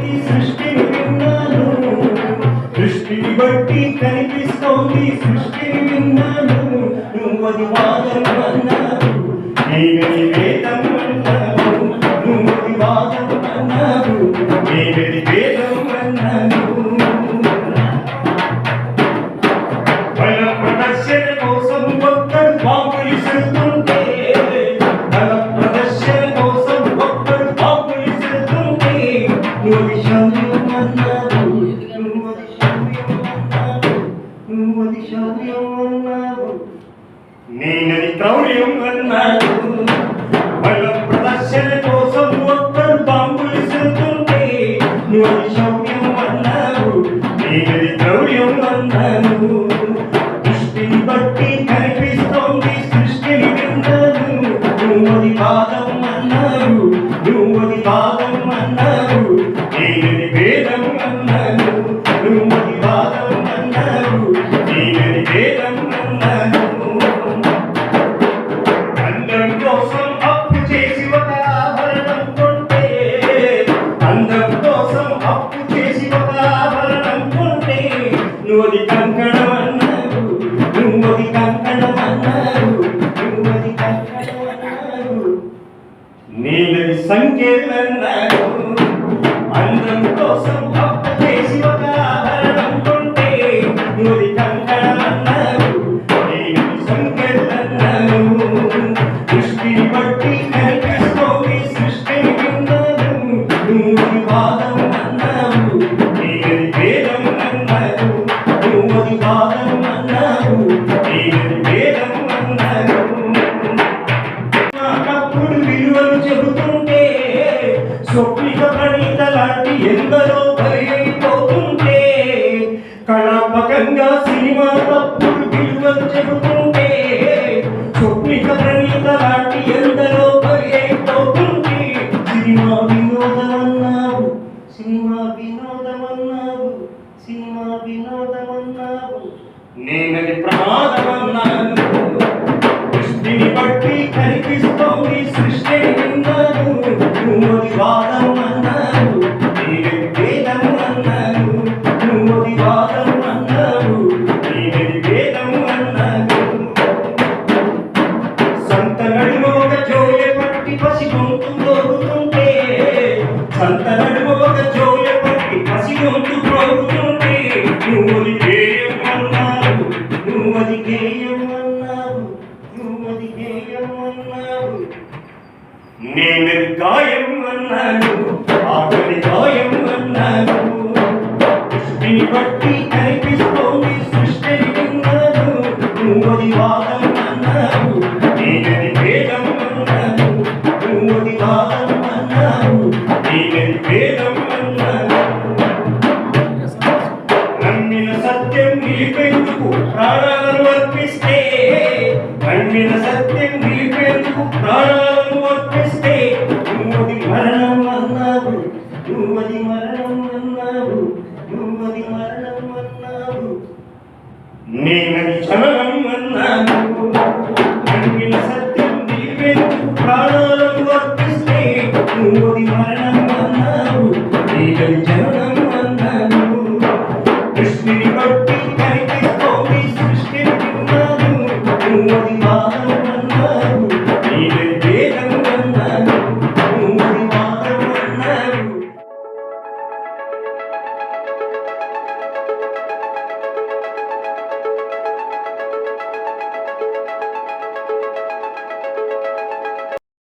సృష్టిని విన్నాను. దృష్టిని బట్టి కనిపిస్తోంది సృష్టిని విన్నాను. నువ్వది వాదం నేనది క్రౌర్యం ప్రదర్శన కోసం ఒక్కడు బాంబు విసురుతుంటే నువ్వు శౌర్యం అన్నావు నేనది క్రౌర్యం అన్నాను దృష్టిని బట్టి కనిపిస్తోంది సృష్టిని విన్నాను నువ్వది పాదం అన్నావు పాదం అన్నావు నేనది వేదం అన్నాను పాదం నువ్వది కంకణం అన్నావు నువ్వది కంకణం అన్నావు నువ్వది కంకణం అన్నావు నీలది సంకేతన్నావు అందం కోసం అప్పు చేసి చెబుతుంటే స్వప్నిక ప్రణీత లాంటి ఎందరో బలైపోతుంటే సినిమా వినోదమన్నావు సినిమా వినోదమన్నావు సినిమా వినోదమన్నావు. నేనది ప్రమాదం పట్టి పసి గొంతు మోగుతుంటే నువ్వది గేయం అన్నావు. నువ్వది గేయం నేను గాయం అన్నాను నీకు ప్రాణాలను అర్పిస్తే నువ్వది మరణం అన్నావు నువ్వది మరణం అన్నావు నువ్వది మరణం అన్నావు. నేనది జననం అన్నాను నమ్మిన సత్యం నీవెందుకు ప్రాణాలను అర్పిస్తే నువ్వది మరణం అన్నావు. నేనది జననం అన్నాను కృష్ణుని కొట్టి